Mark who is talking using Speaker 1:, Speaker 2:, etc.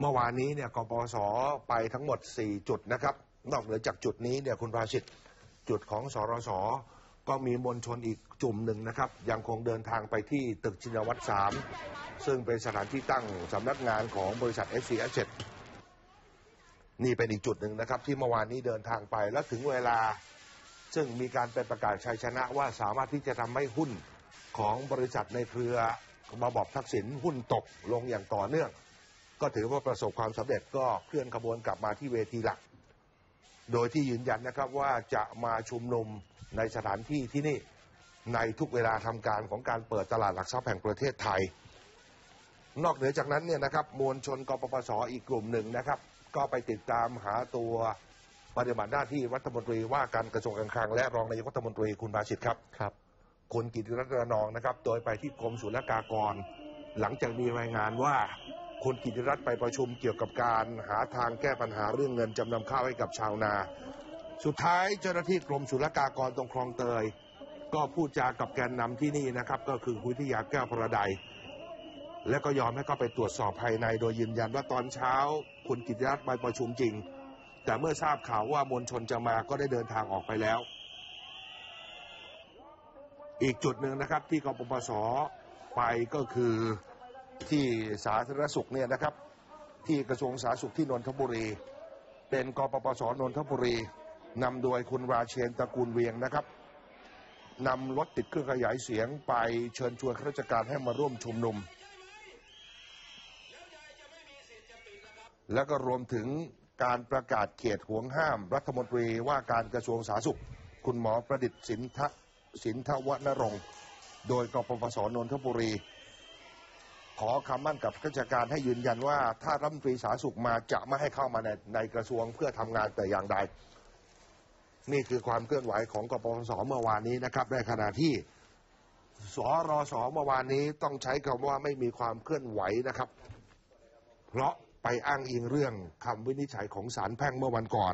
Speaker 1: เมื่อวานนี้เนี่ยกปปสไปทั้งหมด 4 จุดนะครับ นอกเหนือจากจุดนี้เนี่ยคุณราชิตจุดของสรสก็มีมวลชนอีกจุ่มหนึ่งนะครับ ยังคงเดินทางไปที่ตึกชินวัตร3ซึ่งเป็นสถานที่ตั้งสำนักงานของบริษัท s อสซีนี่เป็นอีกจุดหนึ่งนะครับ ที่เมื่อวานนี้เดินทางไปแล้วถึงเวลา ซึ่งมีการเป็นประกาศชัยชนะว่าสามารถที่จะทำให้หุ้นของบริษัทในเครือมาบอบทักษิณหุ้นตกลงอย่างต่อเนื่อง ก็ถือว่าประสบความสำเร็จก็เคลื่อนขบวนกลับมาที่เวทีหลัก โดยที่ยืนยันนะครับว่าจะมาชุมนุมในสถานที่ที่นี่ในทุกเวลาทำการของการเปิดตลาดหลักทรัพย์แห่งประเทศไทย นอกเหนือจากนั้นเนี่ยนะครับมวลชนกปปสอีกกลุ่มหนึ่งนะครับ ก็ไปติดตามหาตัวปฏิบัติหน้าที่รัฐมนตรีว่าการกระทรวงการคลังและรองนายกรัฐมนตรีคุณบาชิตครับ
Speaker 2: ครับ
Speaker 1: คุณกิติรัตน์ระนองนะครับ โดยไปที่กรมศุลกากร หลังจากมีรายงานว่า คุณกิติรัตน์ไปประชุมเกี่ยวกับการหาทางแก้ปัญหาเรื่องเงินจำนำข้าวให้กับชาวนา สุดท้ายเจ้าหน้าที่กรมศุลกากรตรงคลองเตย ก็พูดจากับแกนนำที่นี่นะครับ ก็คือคุณวิยาแก้วพระใดและก็ยอมให้เข้าไปตรวจสอบภายใน โดยยืนยันว่าตอนเช้า คุณกิติรัตน์ไปประชุมจริง แต่เมื่อทราบข่าวว่ามวลชนจะมาก็ได้เดินทางออกไปแล้ว อีกจุดหนึ่งนะครับที่กปปสไปก็คือ ที่สาธารณสุขเนี่ยนะครับ ที่กระทรวงสาธารณสุขที่นนทบุรี เป็นกปปสนนทบุรีนำโดยคุณราเชนตระกูลเวียงนะครับนำรถติดเครื่องขยายเสียงไปเชิญชวนข้าราชการให้มาร่วมชุมนุม แล้วก็รวมถึงการประกาศเขตห่วงห้าม รัฐมนตรีว่าการกระทรวงสาธารณสุข คุณหมอประดิษฐ์สินทะสินทวนรงค์ โดยกปปสนนทบุรี ขอคำมั่นกับข้าราชการให้ยืนยันว่า ถ้ารัฐมนตรีสาธารณสุขมาจะไม่ให้เข้ามาในในกระทรวงเพื่อทำงานแต่อย่างใด นี่คือความเคลื่อนไหวของกปปสเมื่อวานนี้นะครับ ในขณะที่สรสเมื่อวานนี้ต้องใช้คำว่าไม่มีความเคลื่อนไหวนะครับ เพราะไปอ้างอิงเรื่องคำวินิจฉัยของศาลแพ่งเมื่อวันก่อน